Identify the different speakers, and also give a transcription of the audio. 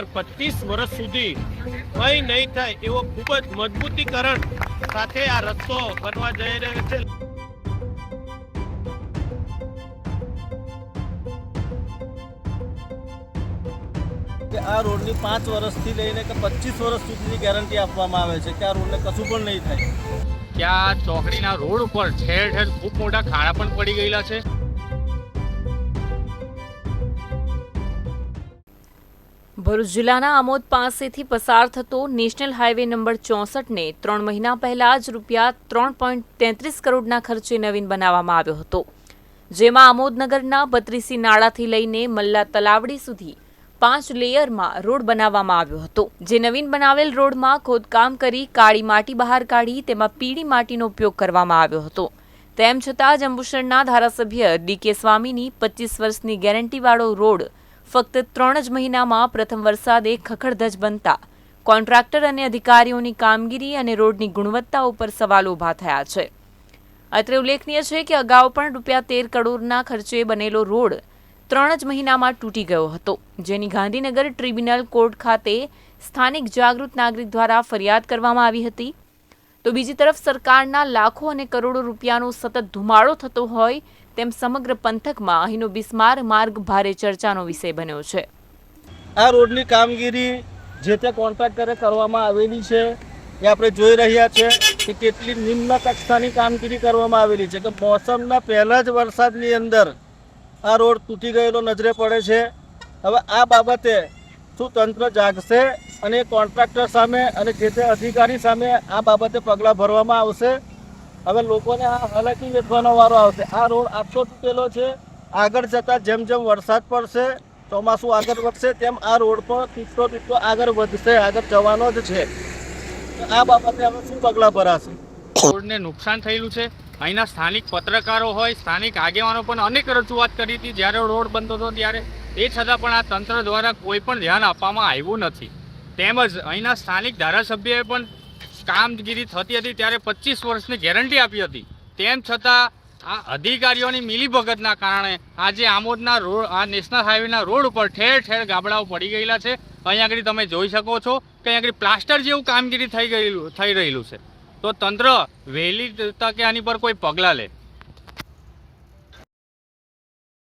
Speaker 1: આવનાર પચીસ વર્ષ સુધી કંઈ નહીં થાય એવો ખૂબ જ મજબૂતીકરણ સાથે આ રસ્તો બનવા જઈ રહ્યો છે.
Speaker 2: કે આ રોડની પાંચ વર્ષથી લઈને કે પચીસ વર્ષ સુધીની ગેરંટી આપવામાં આવે છે કે આ રોડને કશું પણ નહીં થાય.
Speaker 3: ત્યાં ચોકડીના રોડ ઉપર ઠેર ઠેર ખૂબ મોટા ખાડા પણ પડી ગયેલા છે.
Speaker 4: ભરૂચ જિલ્લાના આમોદ પાસેથી પસાર થતો નેશનલ હાઈવે નંબર ચોસઠને ત્રણ મહિના પહેલા જ રૂપિયા ત્રણ પોઈન્ટ તેત્રીસ કરોડના ખર્ચે નવીન બનાવવામાં આવ્યો હતો. જેમાં આમોદનગરના બત્રીસી નાળાથી લઈને મલ્લા તલાવડી સુધી પાંચ લેયરમાં રોડ બનાવવામાં આવ્યો હતો. જે નવીન બનાવેલ રોડમાં ખોદકામ કરી કાળી માટી બહાર કાઢી તેમાં પીળી માટીનો ઉપયોગ કરવામાં આવ્યો હતો. તેમ છતાં જંબુસરના ધારાસભ્ય ડી કે સ્વામીની પચીસ વર્ષની ગેરંટીવાળો રોડ ફક્ત ત્રણ જ મહિનામાં પ્રથમ વરસાદે ખખડધજ બનતા. કોન્ટ્રાક્ટર અને અધિકારીઓની કામગીરી અને રોડની ગુણવત્તા ઉપર સવાલ ઊભા થયા છે. અત્રે ઉલ્લેખનીય છે કે અગાઉ પણ રૂપિયા તેર કરોડના ખર્ચે બનેલો રોડ ત્રણ જ મહિનામાં તૂટી ગયો હતો, જેની ગાંધીનગર ટ્રિબ્યુનલ કોર્ટ ખાતે સ્થાનિક જાગૃત નાગરિક દ્વારા ફરિયાદ કરવામાં આવી હતી. તો બીજી તરફ સરકારના લાખો અને કરોડો રૂપિયાનો સતત ધુમાડો થતો હોય તેમ સમગ્ર પંથકમાં અહીંનો બિસ્માર માર્ગ ભારે ચર્ચાનો વિષય બન્યો છે.
Speaker 2: આ રોડની કામગીરી જે તે કોન્ટ્રાક્ટરે કરવામાં આવેલી છે, એ આપણે જોઈ રહ્યા છે કે કેટલી નિમ્ન કક્ષાની કામગીરી કરવામાં આવેલી છે. કે મોસમના પહેલા જ વરસાદની અંદર આ રોડ તૂટી ગયેલો નજરે પડે છે. હવે આ બાબતે શું તંત્ર જાગશે અને કોન્ટ્રાક્ટર સામે અને જે તે અધિકારી સામે આ બાબતે પગલાં ભરવામાં આવશે? હવે લોકોને આ હાલાકી વેઠવાનો વારો આવશે. આ રોડ આટલો તૂટેલો છે. આગળ જતાં જેમ જેમ વરસાદ પડશે, ચોમાસું આગળ વધશે, તેમ આ રોડ પર ટીપતો ટીપતો આગળ વધશે, આગળ જવાનો જ છે. આ બાબતે હવે શું પગલાં ભરાશે?
Speaker 3: રોડને નુકસાન થયેલું છે. અહીંના સ્થાનિક પત્રકારો હોય, સ્થાનિક આગેવાનો પણ અનેક રજૂઆત કરી હતી. જ્યારે રોડ બનતો હતો ત્યારે. એ છતાં પણ આ તંત્ર દ્વારા કોઈ પણ ધ્યાન આપવામાં આવ્યું નથી. તેમજ અહીંના સ્થાનિક ધારાસભ્યએ પણ કામગીરી થતી હતી ત્યારે પચીસ વર્ષની ગેરંટી આપી હતી. તેમ છતાં આ અધિકારીઓની મિલીભગતના કારણે આજે આમોદના રોડ આ નેશનલ હાઈવેના રોડ ઉપર ઠેર ઠેર ગાબડાઓ પડી ગયેલા છે. અહીંયા આગળ તમે જોઈ શકો છો કે અહીંયા આગળ પ્લાસ્ટર જેવું કામગીરી થઈ ગયેલું, થઈ રહેલું છે. તો તંત્ર વહેલી તકે આની પર કોઈ પગલાં લે.